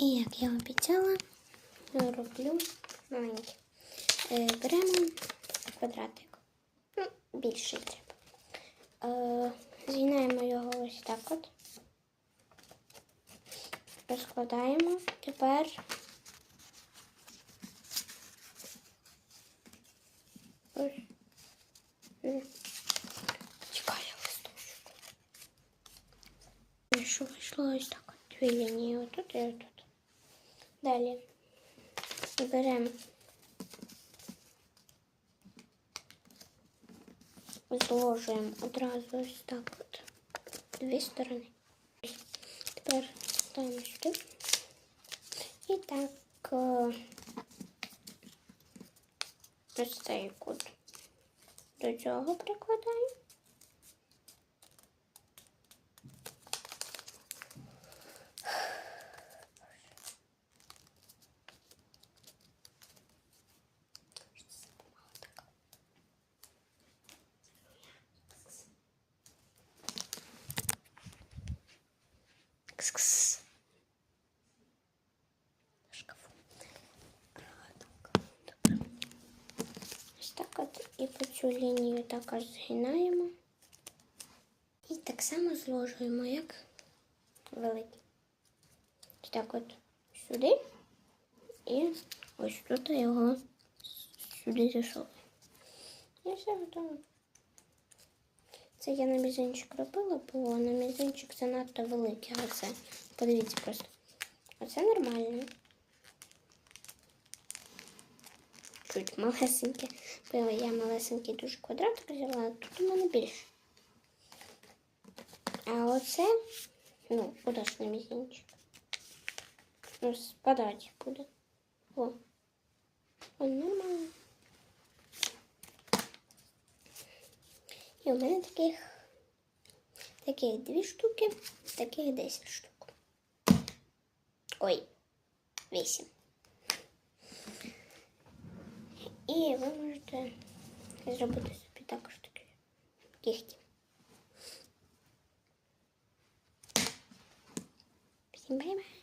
І як я обіцяла, роблю маленький. Е, беремо квадратик. Ну, більший треба. Е, згинаємо його ось так от. Розкладаємо. Тепер. Чекаю листочок. І Що вийшло ось так от. Дві лінії отут і отут. Далі беремо зложуємо одразу ось так от дві сторони. Тепер ставимо сюди. І так е, ось цей кут до цього прикладаємо. Шкафу. Ось так от і по цю лінію також згинаємо. І так само зложуємо, як великий. Ось так от сюди. І ось тут його сюди засовуємо. І все готово. Це я на мізинчик робила, бо на мізинчик занадто великий, а це подивіться просто. Оце нормально. Чуть малесеньке. Бо я малесенький дуже квадратик взяла, а тут у мене більше. А оце, ну, куди ж на мізинчик? Ну, спадати буде. О. О, нормально. И у меня таких таких две штуки, таких 10 штук. Ой, 8. И вы можете зробити себе також такі кігті. Всім бай-бай!